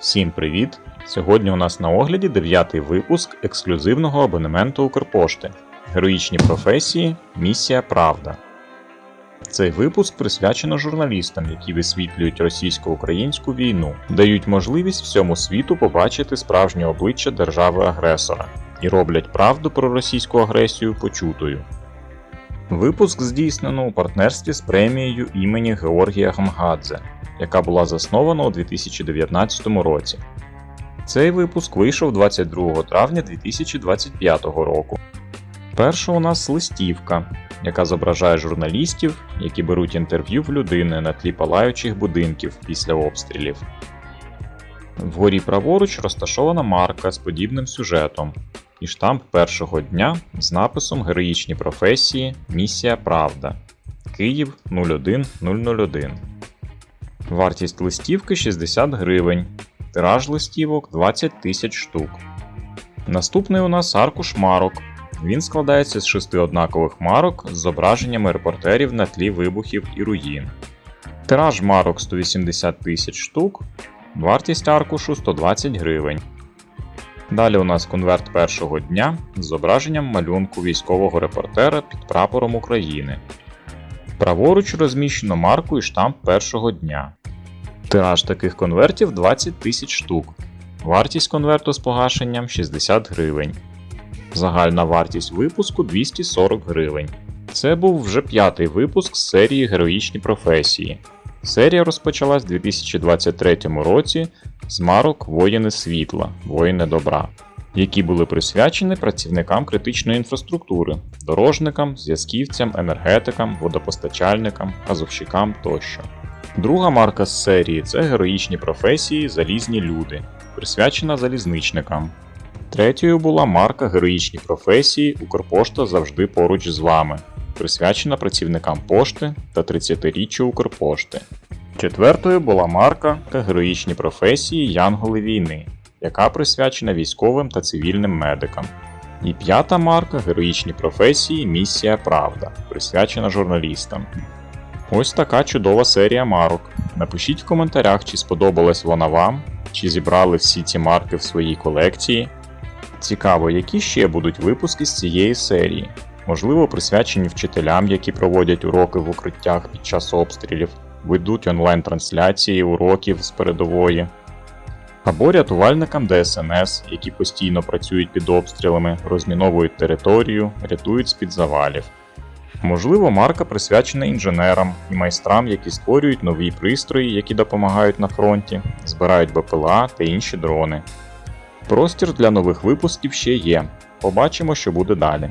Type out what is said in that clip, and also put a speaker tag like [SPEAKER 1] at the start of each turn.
[SPEAKER 1] Всім привіт! Сьогодні у нас на огляді дев'ятий випуск ексклюзивного абонементу Укрпошти Героїчні професії Місія Правда. Цей випуск присвячено журналістам, які висвітлюють російсько-українську війну, дають можливість всьому світу побачити справжнє обличчя держави-агресора і роблять правду про російську агресію почутою. Випуск здійснено у партнерстві з премією імені Георгія Гамгадзе, яка була заснована у 2019 році. Цей випуск вийшов 22 травня 2025 року. Перша у нас листівка, яка зображає журналістів, які беруть інтерв'ю в людини на тлі палаючих будинків після обстрілів. Вгорі праворуч розташована марка з подібним сюжетом і штамп першого дня з написом Героїчні професії Місія Правда Київ 01001. Вартість листівки 60 гривень. Тираж листівок 20 тисяч штук. Наступний у нас аркуш марок. Він складається з шести однакових марок з зображеннями репортерів на тлі вибухів і руїн. Тираж марок 180 тисяч штук. Вартість аркушу 120 гривень. Далі у нас конверт першого дня з зображенням малюнку військового репортера під прапором України. Праворуч розміщено марку і штамп першого дня. Тираж таких конвертів 20 тисяч штук. Вартість конверту з погашенням 60 гривень. Загальна вартість випуску 240 гривень. Це був вже п'ятий випуск з серії Героїчні професії. Серія розпочалась у 2023 році з марок Воїни світла, воїни добра, які були присвячені працівникам критичної інфраструктури, дорожникам, зв'язківцям, енергетикам, водопостачальникам, газовщикам тощо. Друга марка з серії це героїчні професії Залізні люди, присвячена залізничникам. Третьою була марка Героїчні професії Укрпошта завжди поруч з вами, присвячена працівникам пошти та 30-річчю Укрпошти. Четвертою була марка та Героїчні професії Янголи війни, яка присвячена військовим та цивільним медикам. І п'ята марка Героїчні професії Місія Правда, присвячена журналістам. Ось така чудова серія марок. Напишіть в коментарях, чи сподобалась вона вам, чи зібрали всі ці марки в своїй колекції. Цікаво, які ще будуть випуски з цієї серії, можливо, присвячені вчителям, які проводять уроки в укриттях під час обстрілів, ведуть онлайн-трансляції уроків з передової, або рятувальникам ДСНС, які постійно працюють під обстрілами, розміновують територію, рятують з-під завалів. Можливо, марка присвячена інженерам і майстрам, які створюють нові пристрої, які допомагають на фронті, збирають БПЛА та інші дрони. Простір для нових випусків ще є. Побачимо, що буде далі.